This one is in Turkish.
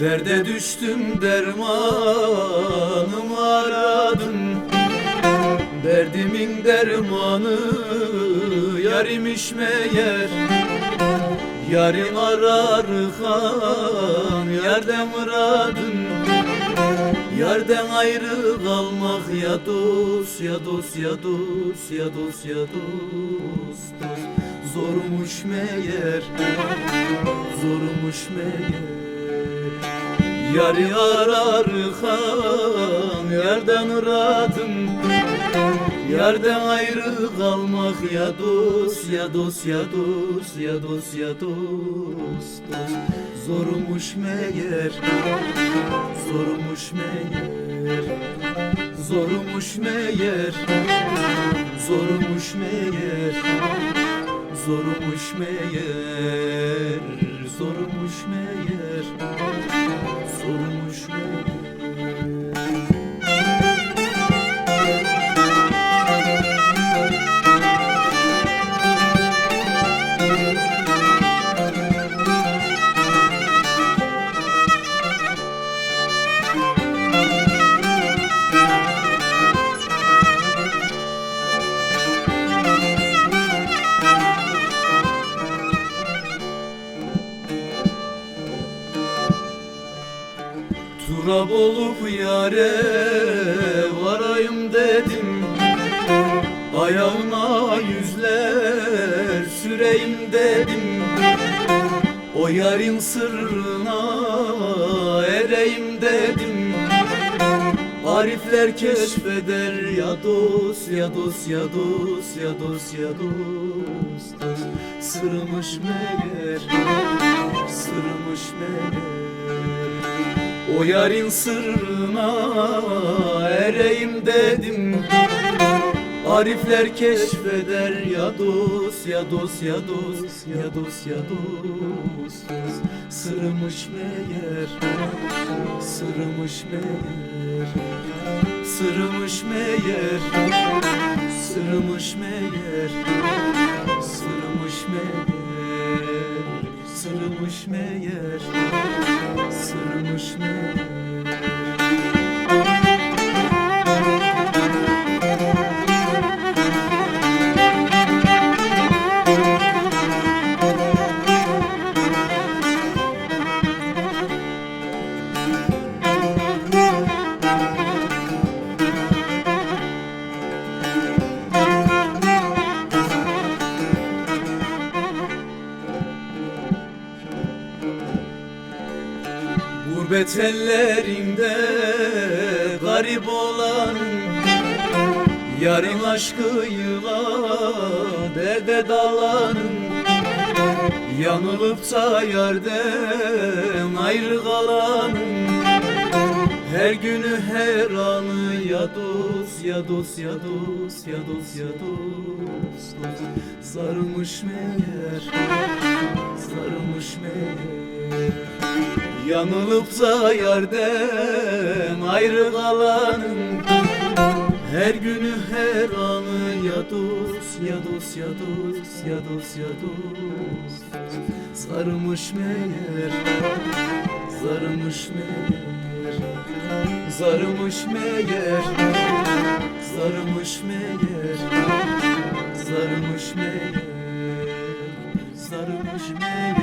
Derde düştüm dermanımı aradım Derdimin dermanı yarimiş meğer. Yarim ararken yerden muradın Yerden ayrı kalmak ya dost ya dost ya dost ya dost ya dost. Zormuş meğer zormuş meğer Yarı ararken yerden ıradım Yerden ayrı kalmak ya dost ya dost ya dost ya dost ya dost, dost. Zormuş meğer zormuş meğer Zormuş meğer zormuş meğer Zormuş meğer Turab olup yare varayım dedim. Ayağına yüzler süreyim dedim. O yarın sırrına ereyim dedim. Arifler keşfeder ya dost ya dost ya dost ya dost ya dost. Sırmış meğer sırmış meğer o yarın sırrına ereyim dedim. Arifler keşfeder ya dost ya dost ya dost ya dost ya dost. Sırmış meğer sırmış meğer Sırmış meğer sırmış meğer sırmış meğer Sırmış meğer Gurbet ellerinde garip olan Yarın aşkıyla derde dalanım Yanılıp da yerden ayrı kalanım Her günü her anı ya dost ya dost ya dost ya dost ya dost, dost. Meğer sarmış meğer Yanılıp da yerden ayrı kalanın Her günü her anı ya dost ya dost ya dost ya dost ya dost. Sarmış meğer Zarmış meğer Zarmış meğer Zarmış meğer Zarmış meğer Zarmış meğer.